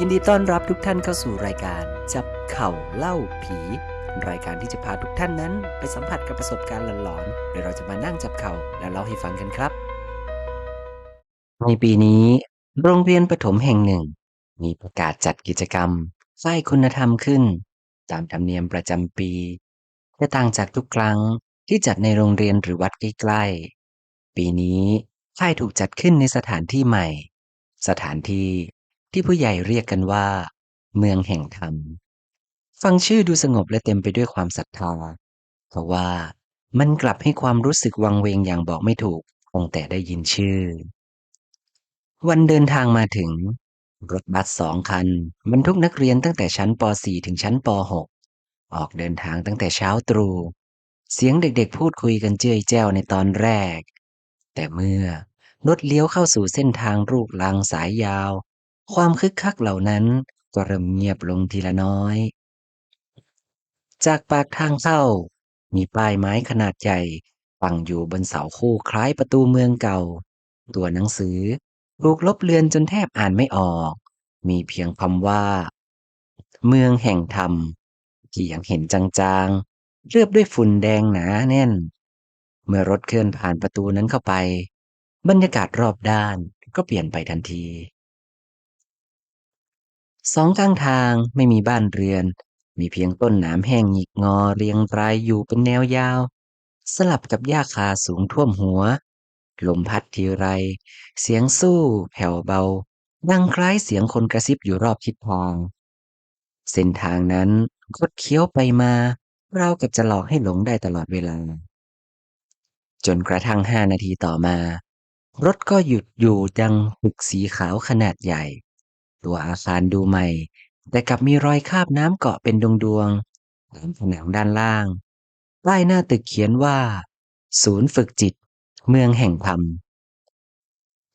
ยินดีต้อนรับทุกท่านเข้าสู่รายการ จับเข่าเล่าผี รายการที่จะพาทุกท่านนั้น ไปสัมผัสกับประสบการณ์หลอนๆโดยเราจะมานั่งจับเข่าแล้วเล่าให้ฟังกันครับ ในปีนี้ โรงเรียนประถมแห่งหนึ่ง มีประกาศจัดกิจกรรมฝ้ายคุณธรรมขึ้น ตามธรรมเนียมประจำปีจะต่างจากทุกครั้งที่จัดในโรงเรียนหรือวัดใกล้ๆปีนี้ฝ้ายถูกจัดขึ้นในสถานที่ใหม่ สถานที่ ที่ผู้ใหญ่เรียกกันว่า เมืองแห่งธรรม ฟังชื่อดูสงบและเต็มไปด้วยความศรัทธาเพราะว่ามันกลับให้ความรู้สึกวังเวงอย่างบอกไม่ถูกตั้งแต่ได้ยินชื่อ วันเดินทางมาถึง รถบัสสองคันบรรทุกนักเรียนตั้งแต่ชั้นป .4 ถึงชั้นป .6 ออกเดินทางตั้งแต่เช้าตรู่เสียงเด็กๆพูดคุยกันเจ้ยแจ้วในตอนแรก แต่เมื่อรถเลี้ยวเข้าสู่เส้นทางลูกลังสายยาว ความคึกคักเหล่านั้นก็เริ่มเงียบลงทีละน้อย จากปากทางเข้า มีป้ายไม้ขนาดใหญ่ตั้งอยู่บนเสาคู่คล้ายประตูเมืองเก่า ตัวหนังสือถูกลบเลือนจนแทบอ่านไม่ออก มีเพียงคำว่า เมืองแห่งธรรม ที่ยังเห็นจางๆเรียบด้วยฝุ่นแดงหนาแน่น เมื่อรถเคลื่อนผ่านประตูนั้นเข้าไป บรรยากาศรอบด้านก็เปลี่ยนไปทันที สองข้างทางไม่มีบ้านเรือน มีเพียงต้นหนามแห้งหงิกงอเรียงรายอยู่เป็นแนวยาว สลับกับหญ้าคาสูงท่วมหัว ลมพัดทีไร เสียงสู้แผ่วเบา ดังคล้ายเสียงคนกระซิบอยู่รอบทิศทาง เส้นทางนั้นคดเคี้ยวไปมา เรากับจะหลอกให้หลงได้ตลอดเวลา จนกระทั่งห้านาทีต่อมา รถก็หยุดอยู่ดังตึกสีขาวขนาดใหญ่ ตัวอาคารดูใหม่ แต่กลับมีรอยคราบน้ำเกาะเป็นดวงๆตามผนังด้านล่างป้ายหน้าตึกเขียนว่า ศูนย์ฝึกจิต เมืองแห่งธรรม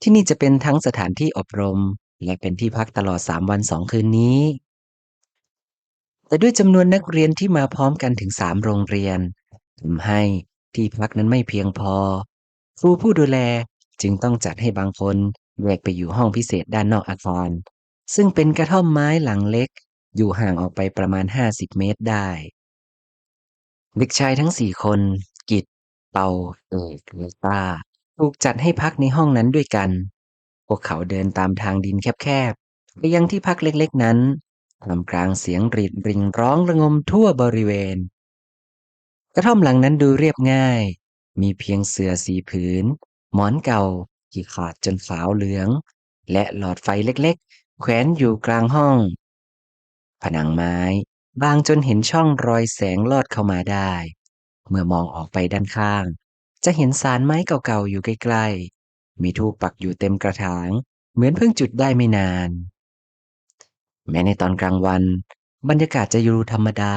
ที่นี่จะเป็นทั้งสถานที่อบรม และเป็นที่พักตลอดสามวันสองคืนนี้ แต่ด้วยจำนวนนักเรียนที่มาพร้อมกันถึงสามโรงเรียนทำให้ที่พักนั้นไม่เพียงพอ ครูผู้ดูแลจึงต้องจัดให้บางคนแยกไปอยู่ห้องพิเศษด้านนอกอาคาร ซึ่งเป็นกระท่อมไม้หลังเล็ก อยู่ห่างออกไปประมาณ50เมตรได้ เด็กชายทั้งสี่คน กิตเปาเอกและตาถูกจัดให้พักในห้องนั้นด้วยกัน พวกเขาเดินตามทางดินแคบๆ ไปยังที่พักเล็กๆนั้นทำกลางเสียงรีดริงร้องระงมทั่วบริเวณ กระท่อมหลังนั้นดูเรียบง่าย มีเพียงเสื่อสีผืน หมอนเก่าที่ขาดจนขาวเหลือง และหลอดไฟเล็กๆ แขวนอยู่กลางห้อง ผนังไม้ บางจนเห็นช่องรอยแสงลอดเข้ามาได้ เมื่อมองออกไปด้านข้าง จะเห็นสารไม้เก่าๆอยู่ใกล้ๆ มีทูปปักอยู่เต็มกระถาง เหมือนเพิ่งจุดได้ไม่นาน แม้ในตอนกลางวัน บรรยากาศจะอยู่ธรรมดา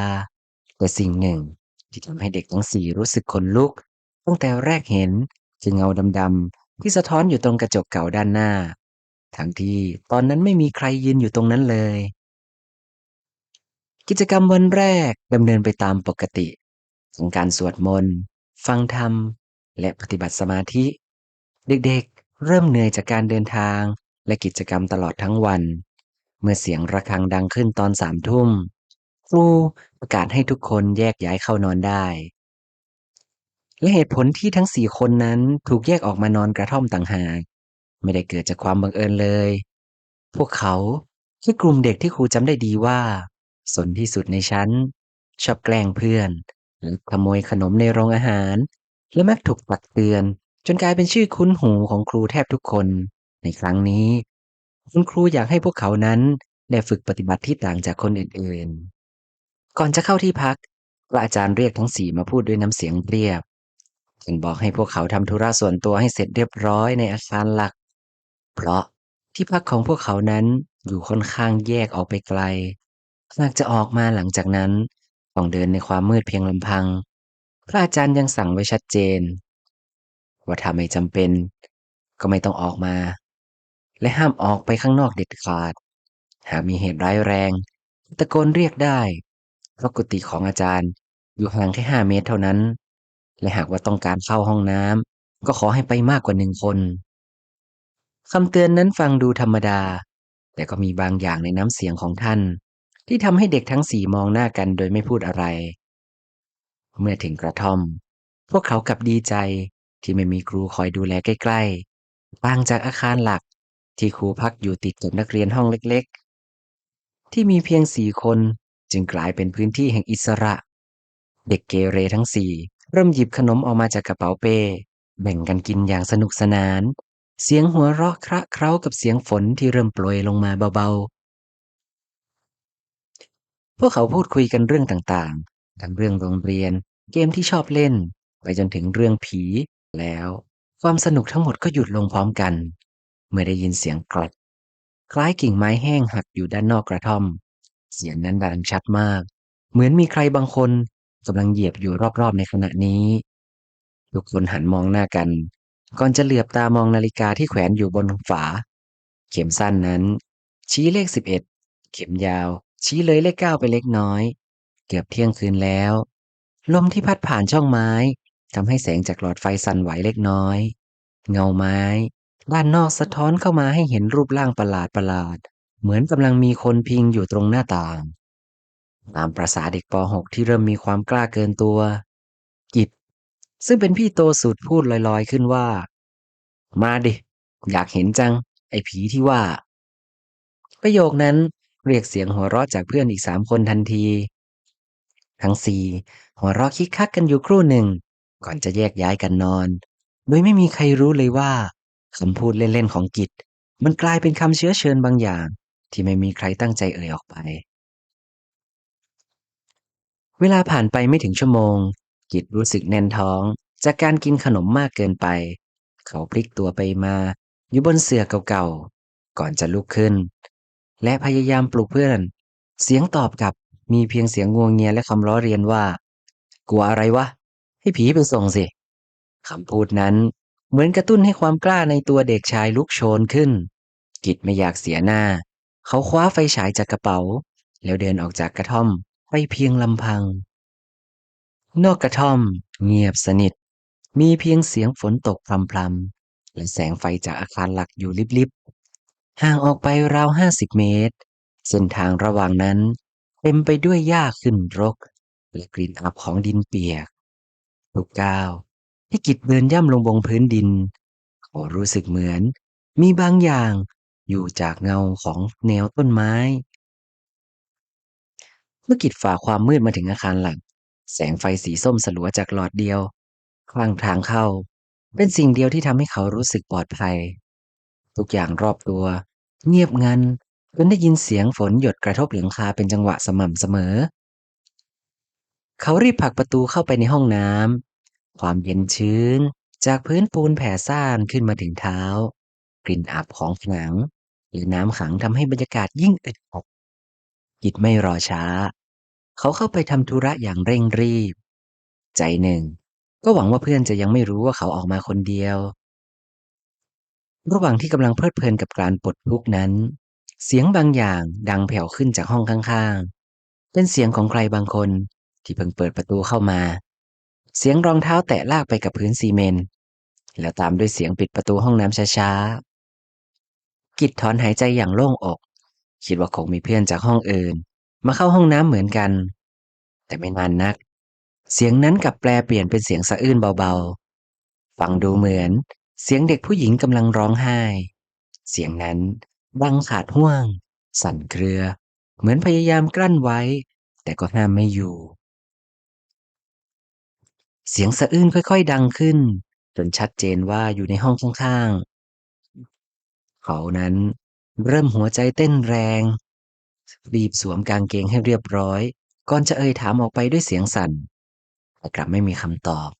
แต่สิ่งหนึ่งที่ทำให้เด็กทั้งสี่รู้สึกขนลุก ตั้งแต่แรกเห็นคือเงาดำๆที่สะท้อนอยู่ตรงกระจกเก่าด้านหน้า ทั้งที่ตอนนั้นไม่มีใครยืนอยู่ตรงนั้นเลย กิจกรรมวันแรกดำเนินไปตามปกติทั้งการสวดมนต์ ฟังธรรม และปฏิบัติสมาธิ เด็กๆ เริ่มเหนื่อยจากการเดินทางและกิจกรรมตลอดทั้งวัน เมื่อเสียงระฆังดังขึ้นตอนสามทุ่มครูประกาศให้ทุกคนแยกย้ายเข้านอนได้ และเหตุผลที่ทั้งสี่คนนั้นถูกแยกออกมานอนกระท่อมต่างหาก ไม่ได้เกิดจากความบังเอิญเลย พวกเขาคือกลุ่มเด็กที่ครูจำได้ดีว่า สนที่สุดในชั้น ชอบแกล้งเพื่อน หรือขโมยขนมในโรงอาหาร และมักถูกตักเตือน จนกลายเป็นชื่อคุ้นหูของครูแทบทุกคน ในครั้งนี้ คุณครูอยากให้พวกเขานั้นได้ฝึกปฏิบัติที่ต่างจากคนอื่นๆ ก่อนจะเข้าที่พักพระอาจารย์เรียกทั้งสี่มาพูดด้วยน้ำเสียงเรียบ จึงบอกให้พวกเขาทำธุระส่วนตัวให้เสร็จเรียบร้อยในอาคารหลัก เพราะที่พักของพวกเขานั้นอยู่ค่อนข้างแยกออกไปไกล หากจะออกมาหลังจากนั้นต้องเดินในความมืดเพียงลำพัง พระอาจารย์ยังสั่งไว้ชัดเจน ว่าถ้าไม่จำเป็น ก็ไม่ต้องออกมา และห้ามออกไปข้างนอกเด็ดขาด หากมีเหตุร้ายแรง ตะโกนเรียกได้เพราะกุฏิของอาจารย์อยู่ห่างแค่ห้าเมตรเท่านั้น และหากว่าต้องการเข้าห้องน้ำก็ขอให้ไปมากกว่าหนึ่งคน คำเตือนนั้นฟังดูธรรมดา แต่ก็มีบางอย่างในน้ำเสียงของท่าน ที่ทำให้เด็กทั้งสี่มองหน้ากันโดยไม่พูดอะไร เมื่อถึงกระท่อม พวกเขากลับดีใจที่ไม่มีครูคอยดูแลใกล้ๆต่างจากอาคารหลักที่ครูพักอยู่ติดกับนักเรียนห้องเล็กๆ ที่มีเพียงสี่คนจึงกลายเป็นพื้นที่แห่งอิสระ เด็กเกเรทั้งสี่เริ่มหยิบขนมออกมาจากกระเป๋าเป้ แบ่งกันกินอย่างสนุกสนาน เสียงหัวเราะคระเคล้ากับเสียงฝนที่เริ่มโปรยลงมาเบาๆ พวกเขาพูดคุยกันเรื่องต่างๆ ทั้งเรื่องโรงเรียน เกมที่ชอบเล่น ไปจนถึงเรื่องผี แล้ว ความสนุกทั้งหมดก็หยุดลงพร้อมกัน เมื่อได้ยินเสียงกรดคล้ายกิ่งไม้แห้งหักอยู่ด้านนอกกระท่อม เสียงนั้นดังชัดมาก เหมือนมีใครบางคนกำลังเหยียบอยู่รอบๆในขณะนี้ ทุกคนหันมองหน้ากัน ก่อนจะเหลือบตามองนาฬิกาที่แขวนอยู่บนฝา เข็มสั้นนั้น ชี้เลขสิบเอ็ดเข็มยาว ชี้เลยเลขเก้าไปเล็กน้อย เกือบเที่ยงคืนแล้ว ลมที่พัดผ่านช่องไม้ทำให้แสงจากหลอดไฟสั่นไหวเล็กน้อย เงาไม้ด้านนอกสะท้อนเข้ามาให้เห็นรูปร่างประหลาดประหลาดๆเหมือนกำลังมีคนพิงอยู่ตรงหน้าต่าง ตามประษาเด็กป .6 ที่เริ่มมีความกล้าเกินตัว ซึ่งเป็นพี่โตสุดพูดลอยๆขึ้นว่า มาดิ อยากเห็นจัง ไอ้ผีที่ว่า ประโยคนั้นเรียกเสียงหัวเราะจากเพื่อนอีกสามคนทันที ทั้งสี่หัวเราะคิกคักกันอยู่ครู่หนึ่ง ก่อนจะแยกย้ายกันนอน โดยไม่มีใครรู้เลยว่าคำพูดเล่นๆของกิจ มันกลายเป็นคำเชื้อเชิญบางอย่าง ที่ไม่มีใครตั้งใจเอ่ยออกไป เวลาผ่านไปไม่ถึงชั่วโมง กิจรู้สึกแน่นท้อง จากการกินขนมมากเกินไป เขาพลิกตัวไปมา อยู่บนเสื่อเก่าๆ ก่อนจะลุกขึ้น และพยายามปลุกเพื่อน เสียงตอบกลับมีเพียงเสียงงวงเงียและคำล้อเรียนว่า กลัวอะไรวะ ให้ผีไปส่งสิคำพูดนั้นเหมือนกระตุ้นให้ความกล้าในตัวเด็กชายลุกโชนขึ้น กิจไม่อยากเสียหน้า เขาคว้าไฟฉายจากกระเป๋า แล้วเดินออกจากกระท่อมไปเพียงลำพัง นอกกระท่อม เงียบสนิท มีเพียงเสียงฝนตกพรำๆและแสงไฟจากอาคารหลักอยู่ลิบๆ ห่างออกไปราวห้าสิบเมตร เส้นทางระหว่างนั้น เต็มไปด้วยหญ้าขึ้นรก และกลิ่นอับของดินเปียก ทุกก้าวที่กิจเดินย่ำลงบนพื้นดินเขารู้สึกเหมือน มีบางอย่างอยู่จากเงาของแนวต้นไม้ เมื่อกิจฝ่าความมืดมาถึงอาคารหลัก แสงไฟสีส้มสลัวจากหลอดเดียว ข้างทางเข้า เป็นสิ่งเดียวที่ทำให้เขารู้สึกปลอดภัย ทุกอย่างรอบตัว เงียบงันจนได้ยินเสียงฝนหยดกระทบหลังคาเป็นจังหวะสม่ำเสมอ เขารีบผลักประตูเข้าไปในห้องน้ำความเย็นชื้น จากพื้นปูนแผ่ซ่านขึ้นมาถึงเท้า กลิ่นอับของผนัง หรือน้ำขังทำให้บรรยากาศยิ่งอึดอัดกิจไม่รอช้า เขาเข้าไปทำธุระอย่างเร่งรีบ ใจหนึ่ง ก็หวังว่าเพื่อนจะยังไม่รู้ว่าเขาออกมาคนเดียว ระหว่างที่กำลังเพลิดเพลินกับการปลดทุกข์นั้น เสียงบางอย่างดังแผ่วขึ้นจากห้องข้างๆ เป็นเสียงของใครบางคนที่เพิ่งเปิดประตูเข้ามา เสียงรองเท้าแตะลากไปกับพื้นซีเมนต์แล้วตามด้วยเสียงปิดประตูห้องน้ำช้าๆ กิจถอนหายใจอย่างโล่งอก คิดว่าคงมีเพื่อนจากห้องอื่น มาเข้าห้องน้ำเหมือนกัน แต่ไม่นานนัก เสียงนั้นกลับแปลเปลี่ยนเป็นเสียงสะอื้นเบาๆ ฟังดูเหมือนเสียงเด็กผู้หญิงกำลังร้องไห้ เสียงนั้นดังขาดห่วง สั่นเครือ เหมือนพยายามกลั้นไว้ แต่ก็ห้ามไม่อยู่ เสียงสะอื้นค่อยๆ ดังขึ้น จนชัดเจนว่าอยู่ในห้องข้างๆ เขานั้นเริ่มหัวใจเต้นแรง รีบสวมกางเกงให้เรียบร้อย ก่อนจะเอ่ยถามออกไปด้วยเสียงสั่นแต่กลับไม่มีคำตอบ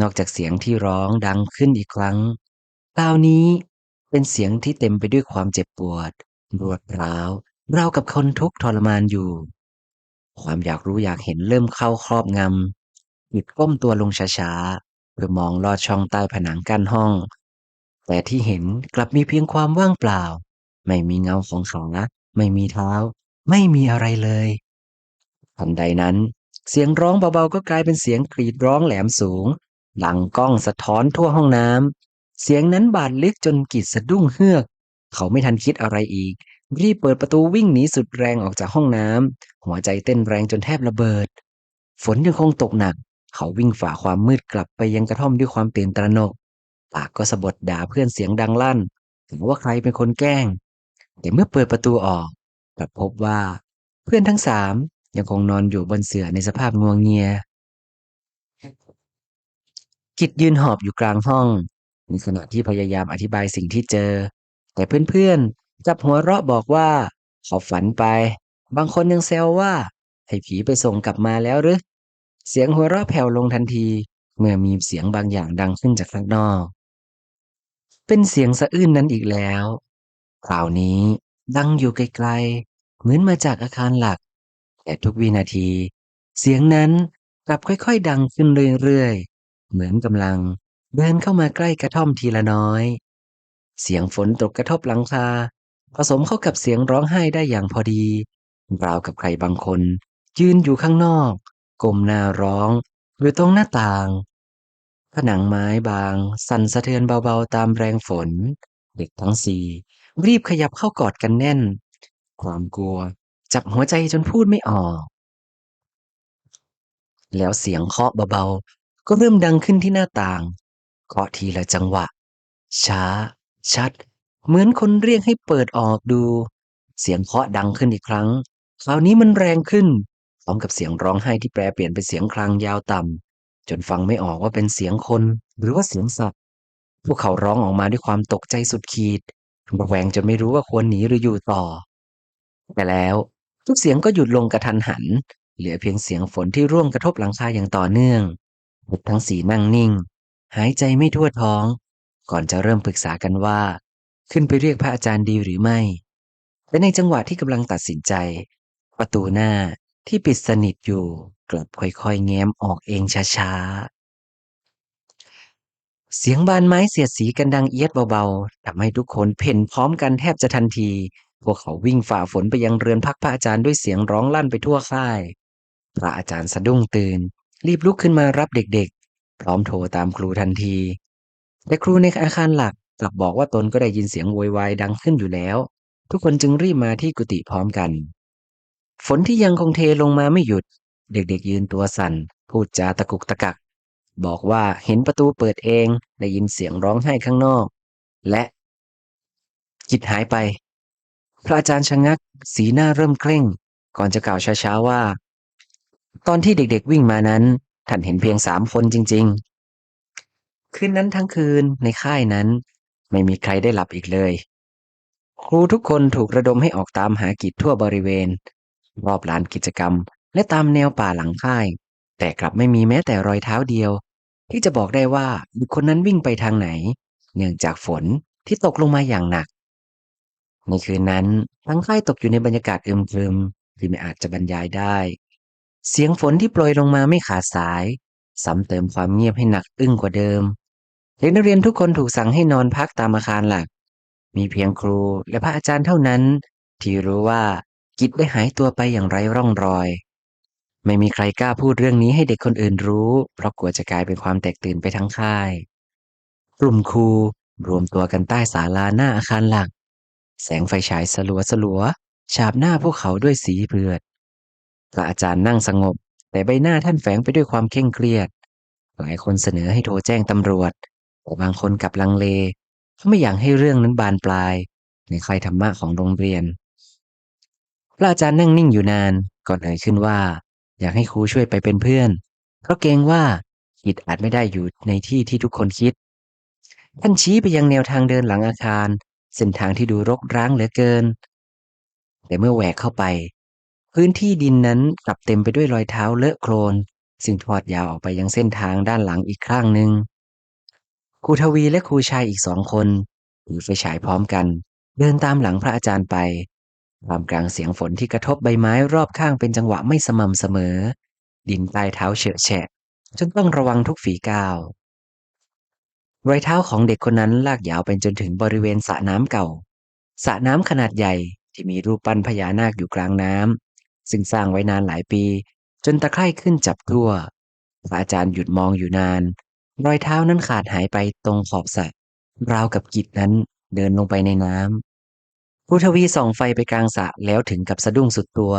นอกจากเสียงที่ร้องดังขึ้นอีกครั้งคราวนี้เป็นเสียงที่เต็มไปด้วยความเจ็บปวดรวดร้าวเรากับคนทุกข์ทรมานอยู่ ความอยากรู้อยากเห็นเริ่มเข้าครอบงำหยุดก้มตัวลงช้าๆเพื่อมองลอดช่องใต้ผนังกั้นห้อง แต่ที่เห็นกลับมีเพียงความว่างเปล่า ไม่มีเงาของขา ไม่มีเท้า ไม่มีอะไรเลยทันใดนั้น เสียงร้องเบาๆก็กลายเป็นเสียงกรีดร้องแหลมสูงดังกล้องสะท้อนทั่วห้องน้ำเสียงนั้นบาดลึกจนกิดสะดุ้งเฮือก เขาไม่ทันคิดอะไรอีก รีบเปิดประตูวิ่งหนีสุดแรงออกจากห้องน้ำหัวใจเต้นแรงจนแทบระเบิด ฝนยังคงตกหนัก เขาวิ่งฝ่าความมืดกลับไปยังกระท่อมด้วยความตื่นตระหนกปากก็สะบดด่าเพื่อนเสียงดังลั่น ถึงว่าใครเป็นคนแกล้ง แต่เมื่อเปิดประตูออกกลับพบว่าเพื่อนทั้งสามยังคงนอนอยู่บนเสื่อในสภาพงวงเงีย กิจยืนหอบอยู่กลางห้อง ในขณะที่พยายามอธิบายสิ่งที่เจอ แต่เพื่อนๆจับหัวเราะบอกว่าเขาฝันไป บางคนยังแซวว่า ให้ผีไปส่งกลับมาแล้วหรือ เสียงหัวเราะแผ่วลงทันที เมื่อมีเสียงบางอย่างดังขึ้นจากข้างนอก เป็นเสียงสะอื้นนั้นอีกแล้ว คราวนี้ดังอยู่ไกลๆ เหมือนมาจากอาคารหลัก แต่ทุกวินาที เสียงนั้นกลับค่อยๆ ดังขึ้นเรื่อยๆ เหมือนกำลังเดินเข้ามาใกล้กระท่อมทีละน้อย เสียงฝนตกกระทบหลังคา ผสมเข้ากับเสียงร้องไห้ได้อย่างพอดีราวกับใครบางคน ยืนอยู่ข้างนอกก้มหน้าร้องหรือตรงหน้าต่าง ผนังไม้บาง สั่นสะเทือนเบาๆตามแรงฝน เด็กทั้งสี่ รีบขยับเข้ากอดกันแน่น ความกลัว จับหัวใจจนพูดไม่ออก แล้วเสียงเคาะเบาๆ ก็เริ่มดังขึ้นที่หน้าต่างเคาะทีละจังหวะ ช้า ชัด เหมือนคนเรียกให้เปิดออกดู เสียงเคาะดังขึ้นอีกครั้ง คราวนี้มันแรงขึ้นพร้อมกับเสียงร้องไห้ที่แปรเปลี่ยนเป็นเสียงครางยาวต่ำจนฟังไม่ออกว่าเป็นเสียงคนหรือว่าเสียงสัตว์พวกเขาร้องออกมาด้วยความตกใจสุดขีด ระแวงจนไม่รู้ว่าควรหนีหรืออยู่ต่อ แต่แล้วทุกเสียงก็หยุดลงกระทันหัน เหลือเพียงเสียงฝนที่ร่วงกระทบหลังคาอย่างต่อเนื่องเด็กทั้งสี่นั่งนิ่ง หายใจไม่ทั่วท้อง ก่อนจะเริ่มปรึกษากันว่า ขึ้นไปเรียกพระอาจารย์ดีหรือไม่และในจังหวะที่กำลังตัดสินใจ ประตูหน้าที่ปิดสนิทอยู่กลับค่อยๆ แง้มออกเองช้าๆ เสียงบานไม้เสียดสีกันดังเอียดเบาๆทำให้ทุกคนเพ่นพร้อมกันแทบจะทันที พวกเขาวิ่งฝ่าฝนไปยังเรือนพักพระอาจารย์ด้วยเสียงร้องลั่นไปทั่วค่าย พระอาจารย์สะดุ้งตื่น รีบลุกขึ้นมารับเด็กๆ พร้อมโทรตามครูทันทีแต่ครูในอาคารหลักกลับบอกว่าตนก็ได้ยินเสียงโวยวายดังขึ้นอยู่แล้ว ทุกคนจึงรีบมาที่กุฏิพร้อมกัน ฝนที่ยังคงเทลงมาไม่หยุด เด็กๆยืนตัวสั่นพูดจาตะกุกตะกัก บอกว่าเห็นประตูเปิดเองได้ยินเสียงร้องไห้ข้างนอก และจิตหายไป พระอาจารย์ชะงัก สีหน้าเริ่มเคร่ง ก่อนจะกล่าวช้าๆว่า ตอนที่เด็กๆวิ่งมานั้นท่านเห็นเพียงสามคนจริง ๆ คืนนั้นทั้งคืนในค่ายนั้น ไม่มีใครได้หลับอีกเลย ครูทุกคนถูกระดมให้ออกตามหากิจทั่วบริเวณ รอบลานกิจกรรม และตามแนวป่าหลังค่าย แต่กลับไม่มีแม้แต่รอยเท้าเดียว ที่จะบอกได้ว่าบุคคลนั้นวิ่งไปทางไหน เนื่องจากฝนที่ตกลงมาอย่างหนัก ในคืนนั้นทั้งค่ายตกอยู่ในบรรยากาศอึมครึมที่ไม่อาจจะบรรยายได้ เสียงฝนที่โปรยลงมาไม่ขาดสาย ซ้ำเติมความเงียบให้หนักอึ้งกว่าเดิมเด็กนักเรียนทุกคนถูกสั่งให้นอนพักตามอาคารหลัก มีเพียงครูและพระอาจารย์เท่านั้น ที่รู้ว่ากิจได้หายตัวไปอย่างไร้ร่องรอย ไม่มีใครกล้าพูดเรื่องนี้ให้เด็กคนอื่นรู้ เพราะกลัวจะกลายเป็นความแตกตื่นไปทั้งค่าย กลุ่มครูรวมตัวกันใต้ศาลาหน้าอาคารหลัก แสงไฟฉายสลัวสลัวฉาบหน้าพวกเขาด้วยสีเผือดพระอาจารย์นั่งสงบ แต่ใบหน้าท่านแฝงไปด้วยความเคร่งเครียด หลายคนเสนอให้โทรแจ้งตำรวจแต่บางคนกลับลังเลเขาไม่อยากให้เรื่องนั้นบานปลาย ในค่ายธรรมะของโรงเรียน พระอาจารย์นั่งนิ่งอยู่นานก่อนเอ่ยขึ้นว่า อยากให้ครูช่วยไปเป็นเพื่อน เพราะเกรงว่ากิจอาจไม่ได้อยู่ในที่ที่ทุกคนคิด ท่านชี้ไปยังแนวทางเดินหลังอาคาร เส้นทางที่ดูรกร้างเหลือเกิน แต่เมื่อแหวกเข้าไป พื้นที่ดินนั้นกลับเต็มไปด้วยรอยเท้าเลอะโคลนซึ่งทอดยาวออกไปยังเส้นทางด้านหลังอีกข้างหนึ่งครูทวีและครูชายอีกสองคนถือไฟฉายพร้อมกัน เดินตามหลังพระอาจารย์ไป ท่ามกลางเสียงฝนที่กระทบใบไม้รอบข้างเป็นจังหวะไม่สม่ำเสมอ ดินใต้เท้าเฉอะแฉะจนต้องระวังทุกฝีก้าวรอยเท้าของเด็กคนนั้นลากยาวไปจนถึงบริเวณสระน้ำเก่าสระน้ำขนาดใหญ่ที่มีรูปปั้นพญานาคอยู่กลางน้ำซึ่งสร้างไว้นานหลายปี จนตะไคร่ขึ้นจับทั่วพระอาจารย์หยุดมองอยู่นาน รอยเท้านั้นขาดหายไปตรงขอบสระราวกับกิจนั้นเดินลงไปในน้ค รูทวีส่องไฟไปกลางสระแล้วถึงกับสะดุ้งสุดตัว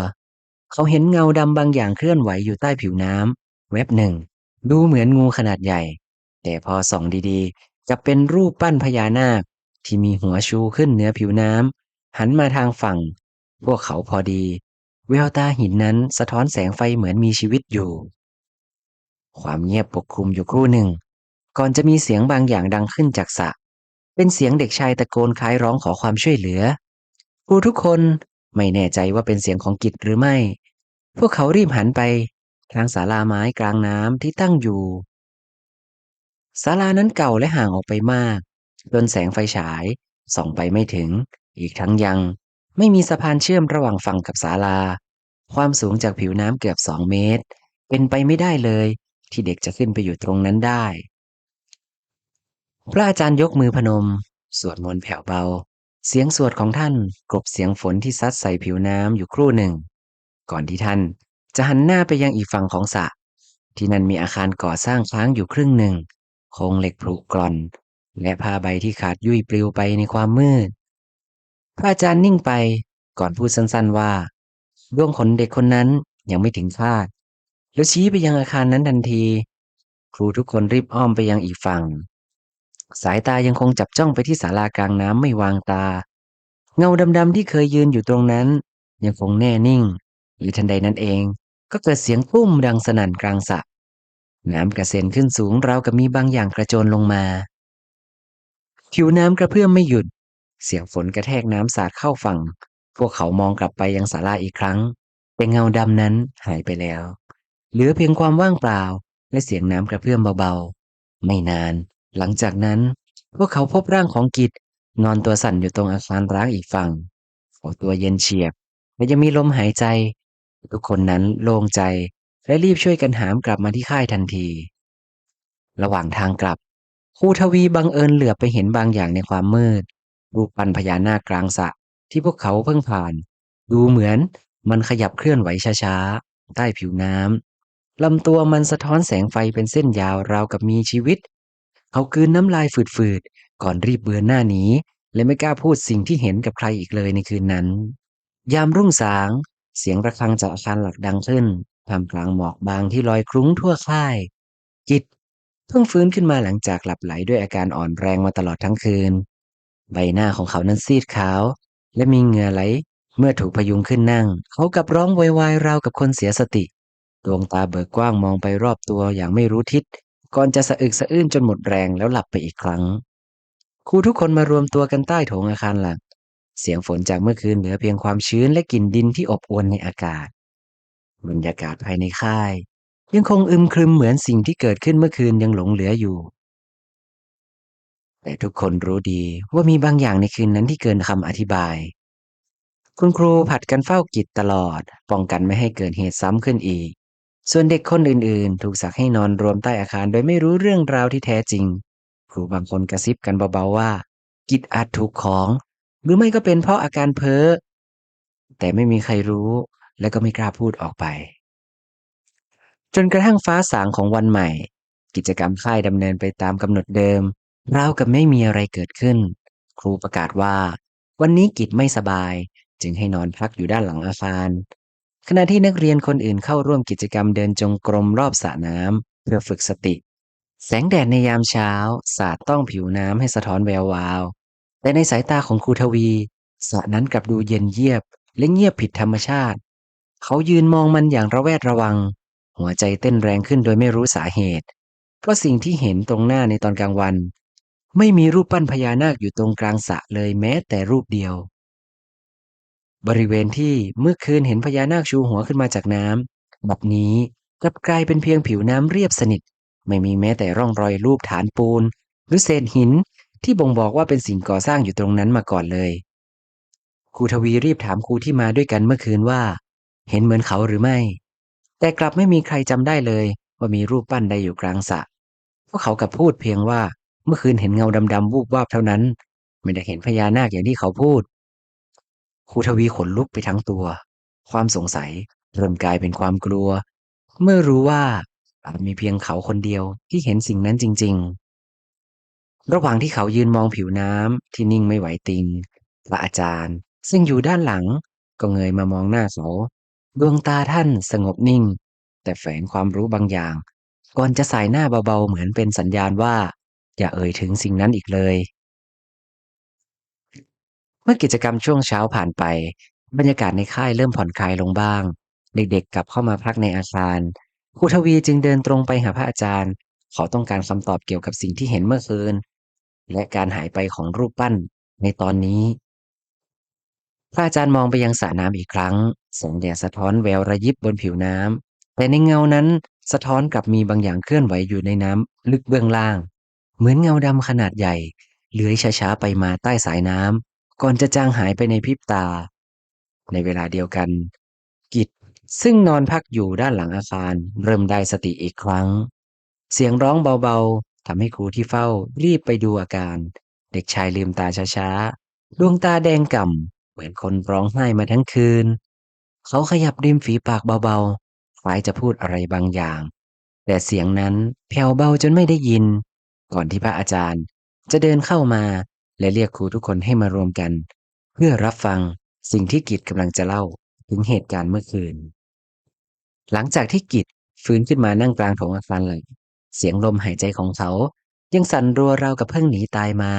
เขาเห็นเงาดำบางอย่างเคลื่อนไหวอยู่ใต้ผิวน้ำแวบหนึ่ง ดูเหมือนงูขนาดใหญ่ แต่พอส่องดีๆกลับเป็นรูปปั้นพญานาค ที่มีหัวชูขึ้นเหนือผิวน้ำหันมาทางฝั่ง พวกเขาพอดี แววตาหินนั้นสะท้อนแสงไฟเหมือนมีชีวิตอยู่ ความเงียบปกคลุมอยู่ครู่หนึ่ง ก่อนจะมีเสียงบางอย่างดังขึ้นจากสระเป็นเสียงเด็กชายตะโกนคล้ายร้องขอความช่วยเหลือ ครูทุกคนไม่แน่ใจว่าเป็นเสียงของกิจหรือไม่ พวกเขารีบหันไปทางศาลาไม้กลางน้ำที่ตั้งอยู่ศาลานั้นเก่าและห่างออกไปมากจนแสงไฟฉายส่องไปไม่ถึง อีกทั้งยังไม่มีสะพานเชื่อมระหว่างฝั่งกับศาลา ความสูงจากผิวน้ำเกือบสองเมตร เป็นไปไม่ได้เลย ที่เด็กจะขึ้นไปอยู่ตรงนั้นได้ พระอาจารย์ยกมือพนม สวดมนต์แผ่วเบา เสียงสวดของท่านกลบเสียงฝนที่ซัดใส่ผิวน้ำอยู่ครู่หนึ่ง ก่อนที่ท่านจะหันหน้าไปยังอีกฝั่งของสระที่นั่นมีอาคารก่อสร้างค้างอยู่ครึ่งหนึ่ง โครงเหล็กผุกร่อน และผ้าใบที่ขาดยุ่ยปลิวไปในความมืด พระอาจารย์นิ่งไปก่อนพูดสั้นๆว่าดวงขนเด็กคนนั้นยังไม่ถึงคาด แล้วชี้ไปยังอาคารนั้นทันที ครูทุกคนรีบอ้อมไปยังอีกฝั่ง สายตายังคงจับจ้องไปที่ศาลากลางน้ำไม่วางตา เงาดำๆที่เคยยืนอยู่ตรงนั้น ยังคงแน่นิ่ง หรือทันใดนั้นเอง ก็เกิดเสียงปุ้มดังสนั่นกลางสระน้ำกระเซ็นขึ้นสูงราวกับมีบางอย่างกระโจนลงมา ผิวน้ำกระเพื่อมไม่หยุด เสียงฝนกระแทกน้ำสาดเข้าฝั่ง พวกเขามองกลับไปยังศาลาอีกครั้ง แต่เงาดำนั้นหายไปแล้ว เหลือเพียงความว่างเปล่า และเสียงน้ำกระเพื่อมเบาๆ ไม่นาน หลังจากนั้น พวกเขาพบร่างของกิจนอนตัวสั่นอยู่ตรงอาคารร้างอีกฝั่งเขาตัวเย็นเฉียบและยังมีลมหายใจ ทุกคนนั้นโล่งใจและรีบช่วยกันหามกลับมาที่ค่ายทันที ระหว่างทางกลับครูทวีบังเอิญเหลือบไปเห็นบางอย่างในความมืด รูปปั้นพญานาคกลางสระที่พวกเขาเพิ่งผ่าน ดูเหมือนมันขยับเคลื่อนไหวช้าๆ ใต้ผิวน้ำลำตัวมันสะท้อนแสงไฟเป็นเส้นยาวราวกับมีชีวิต เขากลืนน้ำลายฝืดๆ ก่อนรีบเบือนหน้าหนีและไม่กล้าพูดสิ่งที่เห็นกับใครอีกเลยในคืนนั้น ยามรุ่งสาง เสียงระฆังจากอาคารหลักดังขึ้นท่ามกลางหมอกบางที่ลอยคลุ้งทั่วค่าย กิจเพิ่งฟื้นขึ้นมาหลังจากหลับไหลด้วยอาการอ่อนแรงมาตลอดทั้งคืน ใบหน้าของเขานั้นซีดขาว และมีเหงื่อไหล เมื่อถูกพยุงขึ้นนั่ง เขากับร้องไวๆราวกับคนเสียสติ ดวงตาเบิกกว้างมองไปรอบตัวอย่างไม่รู้ทิศ ก่อนจะสะอึกสะอื้นจนหมดแรงแล้วหลับไปอีกครั้ง ครูทุกคนมารวมตัวกันใต้โถงอาคารหลัก เสียงฝนจากเมื่อคืนเหลือเพียงความชื้นและกลิ่นดินที่อบอวลในอากาศ บรรยากาศภายในค่าย ยังคงอึมครึมเหมือนสิ่งที่เกิดขึ้นเมื่อคืนยังหลงเหลืออยู่ แต่ทุกคนรู้ดีว่ามีบางอย่างในคืนนั้นที่เกินคำอธิบาย คุณครูผัดกันเฝ้ากิจตลอด ป้องกันไม่ให้เกิดเหตุซ้ำขึ้นอีก ส่วนเด็กคนอื่นๆ ถูกสั่งให้นอนรวมใต้อาคารโดยไม่รู้เรื่องราวที่แท้จริง ครูบางคนกระซิบกันเบาๆว่า กิจอาจถูกของ หรือไม่ก็เป็นเพราะอาการเพ้อ แต่ไม่มีใครรู้และก็ไม่กล้าพูดออกไป จนกระทั่งฟ้าสางของวันใหม่ กิจกรรมค่ายดำเนินไปตามกำหนดเดิมราวกับไม่มีอะไรเกิดขึ้น ครูประกาศว่า วันนี้กิจไม่สบาย จึงให้นอนพักอยู่ด้านหลังอาคาร ขณะที่นักเรียนคนอื่นเข้าร่วมกิจกรรมเดินจงกรมรอบสระน้ำเพื่อฝึกสติ แสงแดดในยามเช้า สาดต้องผิวน้ำให้สะท้อนแวววาว แต่ในสายตาของครูทวีสระนั้นกลับดูเย็นเยียบ และเงียบผิดธรรมชาติ เขายืนมองมันอย่างระแวดระวัง หัวใจเต้นแรงขึ้นโดยไม่รู้สาเหตุ เพราะสิ่งที่เห็นตรงหน้าในตอนกลางวัน ไม่มีรูปปั้นพญานาคอยู่ตรงกลางสระเลยแม้แต่รูปเดียว บริเวณที่เมื่อคืนเห็นพญานาคชูหัวขึ้นมาจากน้ำบัดนี้กลับกลายเป็นเพียงผิวน้ำเรียบสนิท ไม่มีแม้แต่ร่องรอยรูปฐานปูน หรือเศษหินที่บ่งบอกว่าเป็นสิ่งก่อสร้างอยู่ตรงนั้นมาก่อนเลยครูทวีรีบถามครูที่มาด้วยกันเมื่อคืนว่า เห็นเหมือนเขาหรือไม่ แต่กลับไม่มีใครจำได้เลยว่ามีรูปปั้นใดอยู่กลางสระพวกเขากับพูดเพียงว่าเมื่อคืนเห็นเงาดำๆวูบวาบเท่านั้น ไม่ได้เห็นพญานาคอย่างที่เขาพูด ครูทวีขนลุกไปทั้งตัว ความสงสัยเริ่มกลายเป็นความกลัว เมื่อรู้ว่าอาจมีเพียงเขาคนเดียวที่เห็นสิ่งนั้นจริง ๆ ระหว่างที่เขายืนมองผิวน้ำที่นิ่งไม่ไหวติงพระอาจารย์ ซึ่งอยู่ด้านหลังก็เงยมามองหน้าเขาดวงตาท่านสงบนิ่ง แต่แฝงความรู้บางอย่าง ก่อนจะสายหน้าเบาๆเหมือนเป็นสัญญาณว่า อย่าเอ่ยถึงสิ่งนั้นอีกเลย มื่อกิจกรรมช่วงเช้าผ่านไป บรรยากาศในค่ายเริ่มผ่อนคลายลงบ้าง เด็กๆกลับเข้ามาพักในอาคารครูทวีจึงเดินตรงไปหาพระอาจารย์ขาต้องการคำตอบเกี่ยวกับสิ่งที่เห็นเมื่อคืน และการหายไปของรูปปั้นในตอนนี้ พระอาจารย์มองไปยังสระน้ำอีกครั้งแสงแดดสะท้อนแววระยิบบนผิวน้ำแต่ในเงานั้นสะท้อนกับมีบางอย่างเคลื่อนไหวอยู่ในน้ำลึกเบื้องล่าง เหมือนเงาดำขนาดใหญ่เลื้อยช้าๆไปมาใต้สายน้ำ ก่อนจะจางหายไปในพริบตา ในเวลาเดียวกัน กิจซึ่งนอนพักอยู่ด้านหลังอาคาร เริ่มได้สติอีกครั้ง เสียงร้องเบาๆทำให้ครูที่เฝ้ารีบไปดูอาการ เด็กชายลืมตาช้าๆ ดวงตาแดงก่ำเหมือนคนร้องไห้มาทั้งคืน เขาขยับริมฝีปากเบาๆคล้ายจะพูดอะไรบางอย่าง แต่เสียงนั้นแผ่วเบาจนไม่ได้ยิน ก่อนที่พระอาจารย์จะเดินเข้ามา และเรียกครูทุกคนให้มารวมกัน เพื่อรับฟังสิ่งที่กิจกำลังจะเล่าถึงเหตุการณ์เมื่อคืน หลังจากที่กิจฟื้นขึ้นมานั่งกลางโถงอาคารเลย เสียงลมหายใจของเขา ยังสั่นรัวราวกับเพิ่งหนีตายมา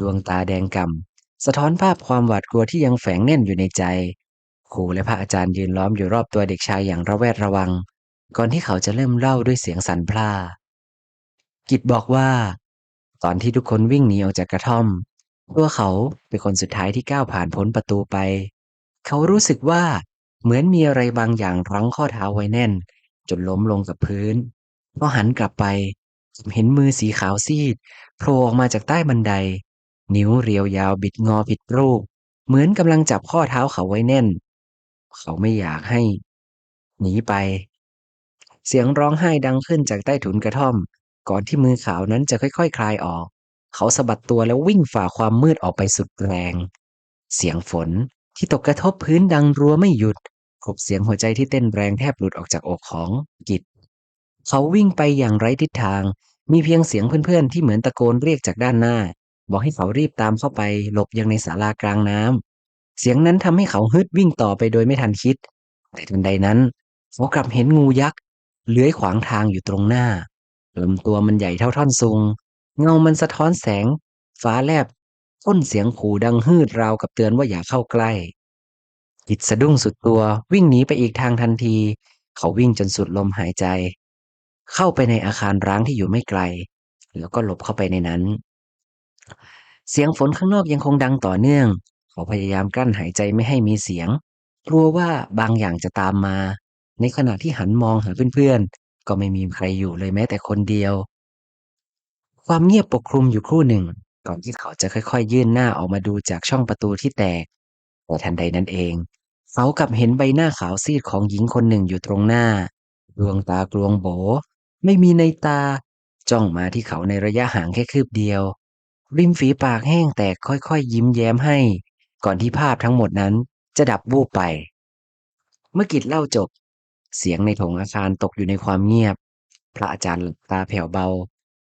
ดวงตาแดงก่ำสะท้อนภาพความหวาดกลัวที่ยังแฝงแน่นอยู่ในใจ ครูและพระอาจารย์ยืนล้อมอยู่รอบตัวเด็กชายอย่างระแวดระวัง ก่อนที่เขาจะเริ่มเล่าด้วยเสียงสั่นพร่ากิจบอกว่า ตอนที่ทุกคนวิ่งหนีออกจากกระท่อม ตัวเขาเป็นคนสุดท้ายที่ก้าวผ่านพ้นประตูไป เขารู้สึกว่าเหมือนมีอะไรบางอย่างรั้งข้อเท้าไว้แน่น จนล้มลงกับพื้นพอหันกลับไปเห็นมือสีขาวซีดโผล่ออกมาจากใต้บันได นิ้วเรียวยาวบิดงอผิดรูป เหมือนกำลังจับข้อเท้าเขาไว้แน่น เขาไม่อยากให้ หนีไป เสียงร้องไห้ดังขึ้นจากใต้ถุนกระท่อม ก่อนที่มือขาวนั้นจะค่อยๆคคลายออก เขาสะบัดตัวแล้ววิ่งฝ่าความมืดออกไปสุดแรง เสียงฝนที่ตกกระทบพื้นดังรัวไม่หยุดกบเสียงหัวใจที่เต้นแรงแทบหลุดออกจากอกของกิจ เขาวิ่งไปอย่างไร้ทิศทาง มีเพียงเสียงเพื่อนๆ ที่เหมือนตะโกนเรียกจากด้านหน้า บอกให้เขารีบตามเข้าไป หลบยังในศาลากลางน้ำเสียงนั้นทำให้เขาฮึดวิ่งต่อไปโดยไม่ทันคิด แต่ทันใดนั้นเขากลับเห็นงูยักษ์เลื้อยขวางทางอยู่ตรงหน้า ลำตัวมันใหญ่เท่าท่อนซุง เงามันสะท้อนแสง ฟ้าแลบต้นเสียงขู่ดังฮืดราวกับเตือนว่าอย่าเข้าใกล้กิจสะดุ้งสุดตัววิ่งหนีไปอีกทางทันที เขาวิ่งจนสุดลมหายใจ เข้าไปในอาคารร้างที่อยู่ไม่ไกล แล้วก็หลบเข้าไปในนั้น เสียงฝนข้างนอกยังคงดังต่อเนื่อง เขาพยายามกลั้นหายใจไม่ให้มีเสียง กลัวว่าบางอย่างจะตามมา ในขณะที่หันมองหาเพื่อน ก็ไม่มีใครอยู่เลยแม้แต่คนเดียว ความเงียบปกคลุมอยู่ครู่หนึ่ง ก่อนที่เขาจะค่อยๆ ยื่นหน้าออกมาดูจากช่องประตูที่แตกแต่ทันใดนั้นเอง เขากลับเห็นใบหน้าขาวซีดของหญิงคนหนึ่งอยู่ตรงหน้า ดวงตากลวงโบ ไม่มีในตา จ้องมาที่เขาในระยะห่างแค่คืบเดียว ริมฝีปากแห้งแตกค่อยๆ ยิ้มแย้มให้ ก่อนที่ภาพทั้งหมดนั้นจะดับวูบไป เมื่อกิจเล่าจบ เสียงในโถงอาคารตกอยู่ในความเงียบ พระอาจารย์หลับตาแผ่วเบา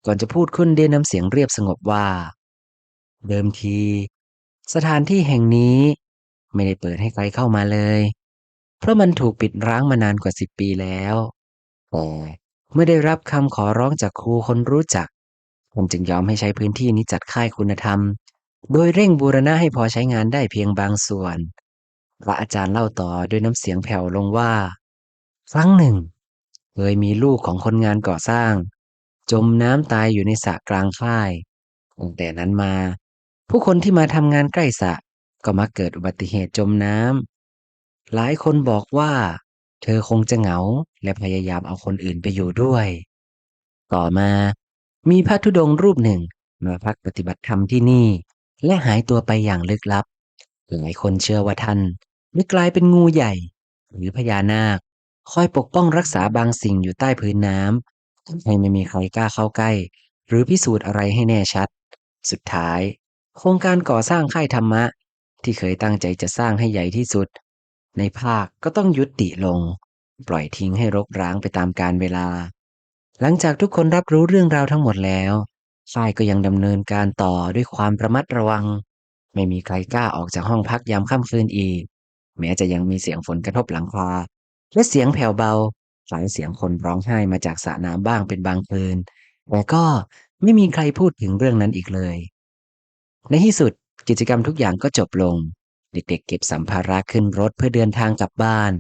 ก่อนจะพูดขึ้นด้วยน้ำเสียงเรียบสงบว่า เดิมที สถานที่แห่งนี้ ไม่ได้เปิดให้ใครเข้ามาเลย เพราะมันถูกปิดร้างมานานกว่าสิบปีแล้วแต่เมื่อได้รับคำขอร้องจากครูคนรู้จักผมจึงยอมให้ใช้พื้นที่นี้จัดค่ายคุณธรรม โดยเร่งบูรณะให้พอใช้งานได้เพียงบางส่วน พระอาจารย์เล่าต่อด้วยน้ำเสียงแผ่วลงว่า ครั้งหนึ่ง เคยมีลูกของคนงานก่อสร้าง จมน้ำตายอยู่ในสระกลางค่ายตั้งแต่นั้นมา ผู้คนที่มาทำงานใกล้สระก็มักเกิดอุบัติเหตุจมน้ำหลายคนบอกว่า เธอคงจะเหงาและพยายามเอาคนอื่นไปอยู่ด้วย ต่อมา มีพระธุดงค์รูปหนึ่งมาพักปฏิบัติธรรมที่นี่ และหายตัวไปอย่างลึกลับ หลายคนเชื่อว่าท่านได้กลายเป็นงูใหญ่ หรือพญานาค คอยปกป้องรักษาบางสิ่งอยู่ใต้พื้นน้ำทำให้ไม่มีใครกล้าเข้าใกล้ หรือพิสูจน์อะไรให้แน่ชัด สุดท้าย โครงการก่อสร้างค่ายธรรมะ ที่เคยตั้งใจจะสร้างให้ใหญ่ที่สุด ในภาคก็ต้องยุติลง ปล่อยทิ้งให้รกร้างไปตามกาลเวลา หลังจากทุกคนรับรู้เรื่องราวทั้งหมดแล้วฝ่ายก็ยังดำเนินการต่อด้วยความระมัดระวัง ไม่มีใครกล้าออกจากห้องพักยามค่ำคืนอีก แม้จะยังมีเสียงฝนกระทบหลังคา และเสียงแผ่วเบาคล้ายเสียงคนร้องไห้มาจากสระน้ำบ้างเป็นบางคืน แต่ก็ไม่มีใครพูดถึงเรื่องนั้นอีกเลย ในที่สุดกิจกรรมทุกอย่างก็จบลง เด็กๆ เก็บสัมภาระขึ้นรถเพื่อเดินทางกลับบ้าน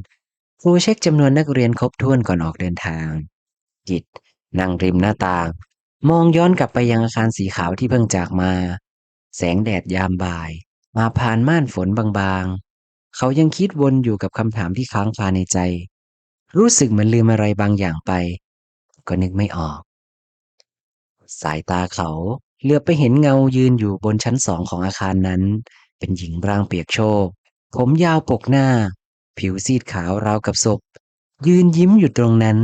ครูเช็คจำนวนนักเรียนครบถ้วนก่อนออกเดินทาง กิจนั่งริมหน้าต่าง มองย้อนกลับไปยังอาคารสีขาวที่เพิ่งจากมา แสงแดดยามบ่าย มาผ่านม่านฝนบางๆ เขายังคิดวนอยู่กับคำถามที่ค้างคาในใจ รู้สึกเหมือนลืมอะไรบางอย่างไป ก็นึกไม่ออก สายตาเขาเหลือบไปเห็นเงายืนอยู่บนชั้นสองของอาคารนั้น เป็นหญิงร่างเปียกโชก ผมยาวปกหน้า ผิวซีดขาวราวกับศพ ยืนยิ้มอยู่ตรงนั้น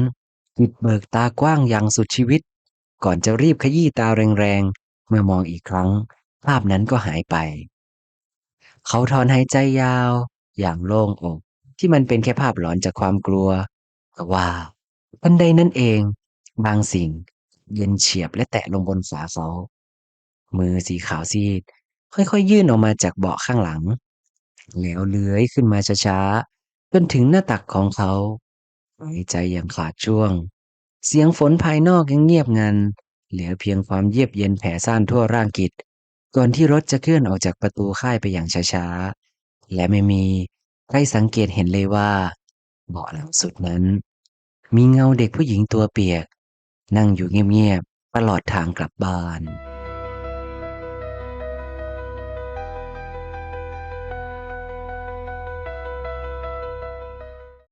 ปิดเบิกตากว้างอย่างสุดชีวิต ก่อนจะรีบขยี้ตาแรงๆ เมื่อมองอีกครั้ง ภาพนั้นก็หายไป เขาถอนหายใจยาว อย่างโล่งอกที่มันเป็นแค่ภาพหลอนจากความกลัวแต่ว่าทันใดนั้นเอง บางสิ่งเย็นเฉียบและแตะลงบนฝาเขา มือสีขาวซีด ค่อยๆ ยื่นออกมาจากเบาะข้างหลัง แล้วเลื้อยขึ้นมาช้าๆจนถึงหน้าตักของเขาหายใจอย่างขาดช่วง เสียงฝนภายนอกยังเงียบงัน เหลือเพียงความเยือกเย็นแผ่ซ่านทั่วร่างกิจ ก่อนที่รถจะเคลื่อนออกจากประตูค่ายไปอย่างช้าๆ และไม่มีใครสังเกตเห็นเลยว่า เบาะหลังสุดนั้น มีเงาเด็กผู้หญิงตัวเปียก นั่งอยู่เงียบๆตลอดทางกลับบ้าน